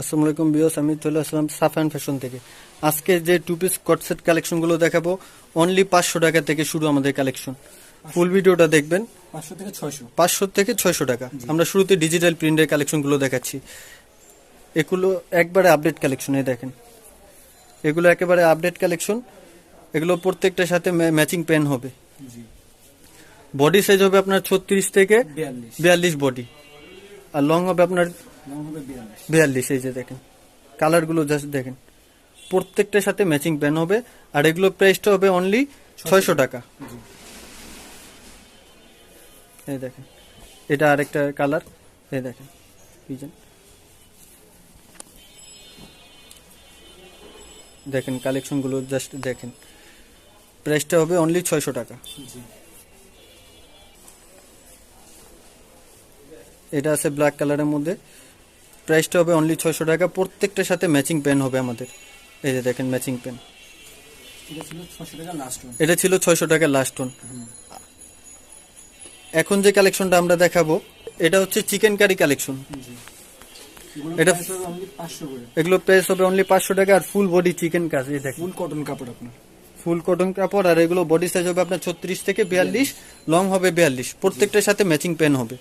আসসালামু আলাইকুম বিয়স আমি চলে আসলাম সাফান ফ্যাশন থেকে। আজকে যে টু পিস কটসেট কালেকশনগুলো দেখাবো অনলি পাঁচশো টাকা থেকে শুরু আমাদের কালেকশন ফুল ভিডিওটা দেখবেন। পাঁচশো থেকে ছয়শো। পাঁচশো থেকে ছয়শো টাকা। আমরা শুরুতে ডিজিটাল প্রিন্টের কালেকশনগুলো দেখাচ্ছি। এগুলো একবারে আপডেট কালেকশন এই দেখেন। এগুলো একেবারে আপডেট কালেকশন এগুলো প্রত্যেকটার সাথে ম্যাচিং পেন হবে। বডি সাইজ হবে আপনার ছত্রিশ থেকে বিয়াল্লিশ। বডি আর লং হবে আপনার বিয়াল্লিশ। এই যে দেখেন। কালারগুলো জাস্ট দেখেন। প্রত্যেকটার সাথে ম্যাচিং প্যান হবে আর এগুলো প্রাইসটা হবে অনলি ছয়শো টাকা। এই দেখেন এটা আরেকটা কালার এই দেখেন পিজন দেখেন কালেকশনগুলো জাস্ট দেখেন। প্রাইসটা হবে অনলি ছয়শো টাকা। জি। এটা আছে ব্ল্যাক কালারের মধ্যে। প্রাইসটা হবে অনলি ছয়শো টাকা। প্রত্যেকটার সাথে ম্যাচিং পেন হবে আমাদের। এই যে দেখেন ম্যাচিং পেন এটা ছিল ছয়শো টাকা লাস্ট টোন এখন যে কালেকশনটা আমরা দেখাবো এটা হচ্ছে চিকেন কারি কালেকশন এটা- এগুলো প্রাইস হবে অনলি পাঁচশো টাকা আর ফুল বডি চিকেন কাজ এই দেখেন। ফুল কটন কাপড় আপনার। ফুল কটন কাপড় আর এগুলো বডি সাইজ হবে আপনার ছত্রিশ থেকে বিয়াল্লিশ লং হবে বিয়াল্লিশ। প্রত্যেকটার সাথে ম্যাচিং পেন হবে।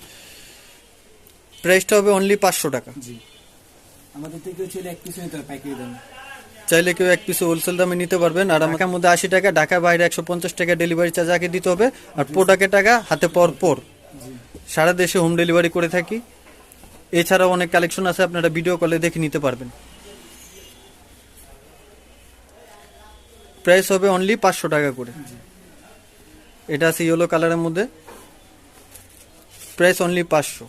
প্রাইসটা হবে অনলি পাঁচশো টাকা। জি। আমাদের থেকে হচ্ছে এক পিস নিতে হবে পাইকারি দাম চাইলে কেউ এক পিস হোলসেল দামে নিতে পারবেন। আর ঢাকার মধ্যে আশি টাকা ঢাকা বাইরে একশো পঞ্চাশ টাকা ডেলিভারি চার্জ আগে দিতে হবে। আর প্রোডাক্টের টাকা হাতে পর পর। সারা দেশে হোম ডেলিভারি করে থাকি। এছাড়াও অনেক কালেকশন আছে আপনারা ভিডিও কলে দেখে নিতে পারবেন। প্রাইস হবে অনলি পাঁচশো টাকা করে। এটা আছে ইয়েলো কালারের মধ্যে। প্রাইস অনলি পাঁচশো।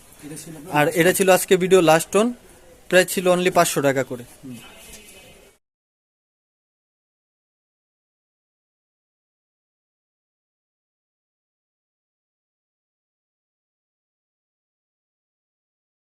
আর এটা ছিল আজকে ভিডিও লাস্ট টোন প্রাইস ছিল অনলি পাঁচশো টাকা করে।